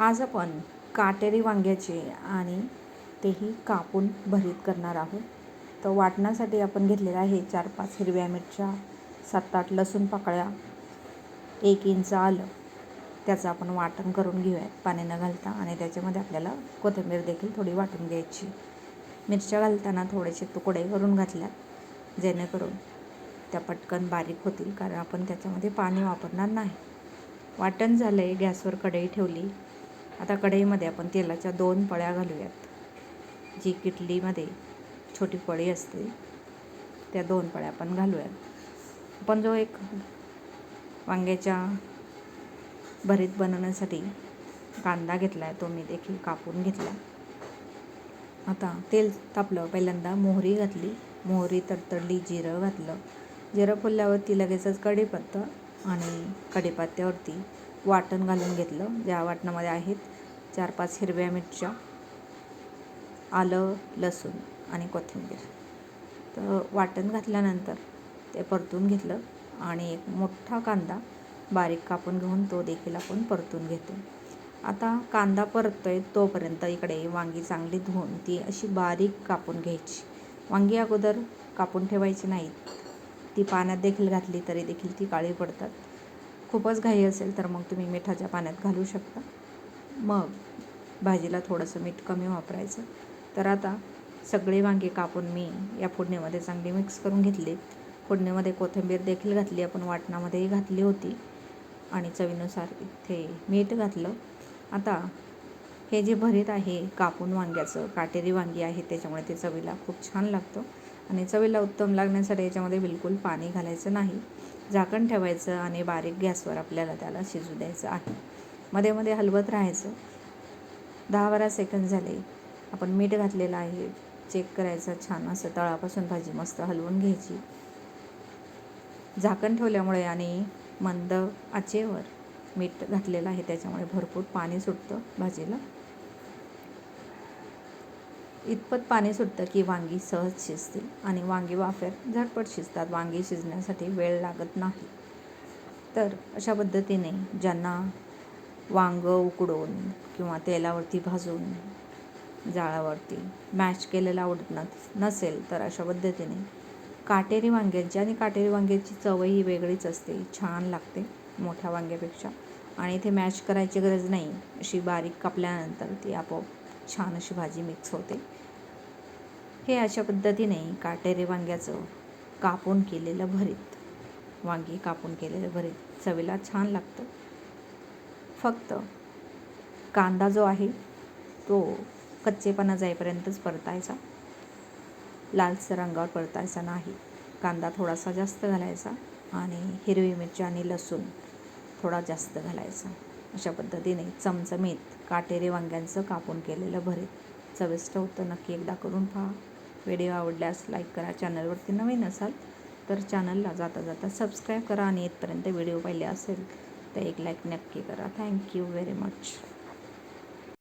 आज आपण काटेरी वांग्याचे आणि तेही कापून भरीत करणार आहोत. तर वाटण्यासाठी आपण घेतलेलं आहे चार पाच हिरव्या मिरच्या सात आठ लसूण पाकळ्या एक इंच आलं. त्याचं आपण वाटण करून घेऊयात पाणी न घालता आणि त्याच्यामध्ये आपल्याला कोथिंबीर देखील थोडी वाटून घ्यायची. मिरच्या घालताना थोडेसे तुकडे करून घातल्यात जेणेकरून त्या पटकन बारीक होतील कारण आपण त्याच्यामध्ये पाणी वापरणार नाही. वाटण झालं आहे गॅसवर कढई ठेवली. आता कढईमध्ये आपण तेलाच्या दोन पळ्या घालूयात. जी किटलीमध्ये छोटी पळी असते त्या दोन पळ्या आपण घालूयात. आपण जो एक वांग्याच्या भरीत बनवण्यासाठी कांदा घेतला आहे तो मी देखील कापून घेतला आता तेल तापलं पहिल्यांदा मोहरी घातली. मोहरी तडतडली जिरं घातलं. जिरं फुलल्यावरती लगेचच कढीपत्ता आणि कढीपत्त्यावरती वाटण घालून घेतलं. ज्या वाटणामध्ये आहेत चार पाच हिरव्या मिरच्या आलं लसूण आणि कोथिंबीर. तर वाटण घातल्यानंतर ते परतून घेतलं आणि एक मोठा कांदा बारीक कापून घेऊन तो देखील आपण परतून घेतो. आता कांदा परततोय तोपर्यंत इकडे वांगी चांगली धुवून ती अशी बारीक कापून घ्यायची. वांगी अगोदर कापून ठेवायची नाहीत. ती पाण्यात देखील घातली तरी देखील ती काळी पडतात. खूपच घाई असेल तर मग तुम्ही मिठाच्या पाण्यात घालू शकता. मग भाजीला थोडंसं मीठ कमी वापरायचं. तर आता सगळे वांगे कापून मी या फोडणीमध्ये चांगली मिक्स करून घेतली. फोडणीमध्ये कोथिंबीर देखील घातली. आपण वाटणामध्येही घातली होती. आणि चवीनुसार इथे मीठ घातलं. आता हे जे भरीत आहे कापून वांग्याचं काटेरी वांगी आहे त्याच्यामुळे ते चवीला खूप छान लागतं. आणि चवीला उत्तम लागण्यासाठी याच्यामध्ये बिलकुल पाणी घालायचं नाही. झाकण ठेवायचं आणि बारीक गॅसवर आपल्याला त्याला शिजू द्यायचं आहे. मध्ये मध्ये हलवत राहायचं. दहा बारा सेकंद झाले. आपण मीठ घातलेलं आहे. चेक करायचं छान असं तळापासून भाजी मस्त हलवून घ्यायची. झाकण ठेवल्यामुळे आणि मंद आचेवर मीठ घातलेलं आहे त्याच्यामुळे भरपूर पाणी सुटतं भाजीला. इतपत पाणी सुटतं की वांगी सहज शिजतील आणि वांगी वाफेर झटपट शिजतात. वांगी शिजण्यासाठी वेळ लागत नाही. तर अशा पद्धतीने ज्यांना वांगं उकडून किंवा तेलावरती भाजून जाळावरती मॅश केलेलं आवडत न नसेल तर अशा पद्धतीने काटेरी वांग्यांची आणि काटेरी वांग्याची चवही वेगळीच असते. छान लागते मोठ्या वांग्यापेक्षा. आणि इथे मॅश करायची गरज नाही. अशी बारीक कापल्यानंतर ती आपोआप छान अशी भाजी मिक्स होते. हे अशा पद्धतीने काटेरी वांग्याचं कापून केलेलं भरीत वांगी कापून केलेलं भरीत चवीला छान लागतं. फक्त कांदा जो आहे तो कच्चेपणा जाईपर्यंतच परतायचा. लालसर रंगावर परतायचा नाही. कांदा थोडासा जास्त घालायचा आणि हिरवी मिरची आणि लसूण थोडा जास्त घालायचा. अशा पद्धतीने चमचमीत काटेरी वांग्यांचं कापून केलेलं भरीत. चविष्ट होतं. नक्की एकदा करून पहा. व्हिडिओ आवडल्यास लाईक करा. चॅनलवरती नवीन असाल तर चॅनलला जाता जाता सबस्क्राईब करा आणि इथपर्यंत व्हिडिओ पाहिले असेल तर एक लाईक नक्की करा. Thank you very much.